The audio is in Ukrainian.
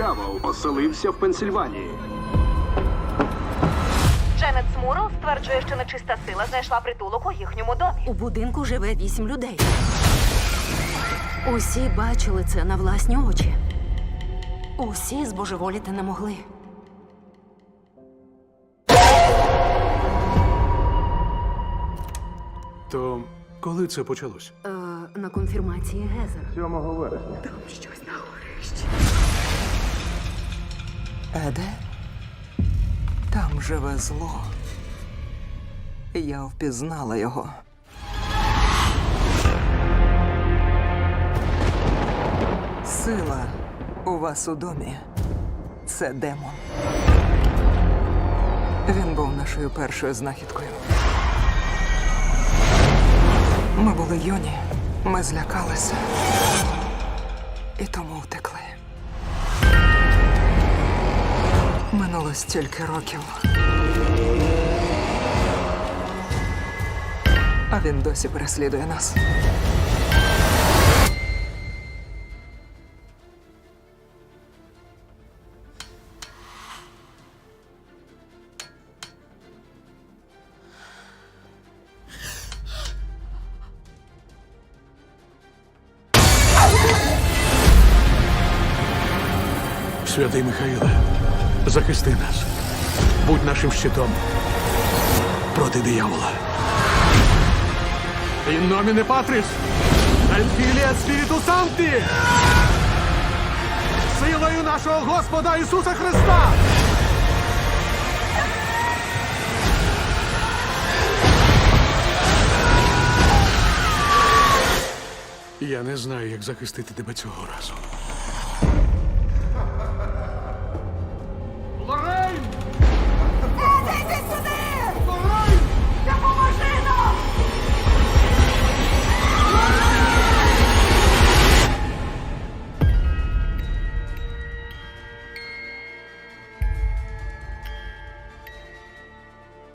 диявол оселився в Пенсільванії. Дженет Смурл стверджує, що нечиста сила знайшла притулок у їхньому домі. У будинку живе вісім людей. Усі бачили це на власні очі. Усі збожеволіти не могли. То коли це почалось? Е, на конфірмації Гезер. 7 вересня. Еде? Там живе зло. Я впізнала його. Сила у вас у домі. Це демон. Він був нашою першою знахідкою. Ми були юні, ми злякалися. І тому втекли. Минуло стільки років. А він досі переслідує нас. Святий Михаїле, Захисти нас. Будь нашим щитом проти диявола. In nomine Patris, et Filii! Силою нашого Господа Ісуса Христа! Я не знаю, як захистити тебе цього разу.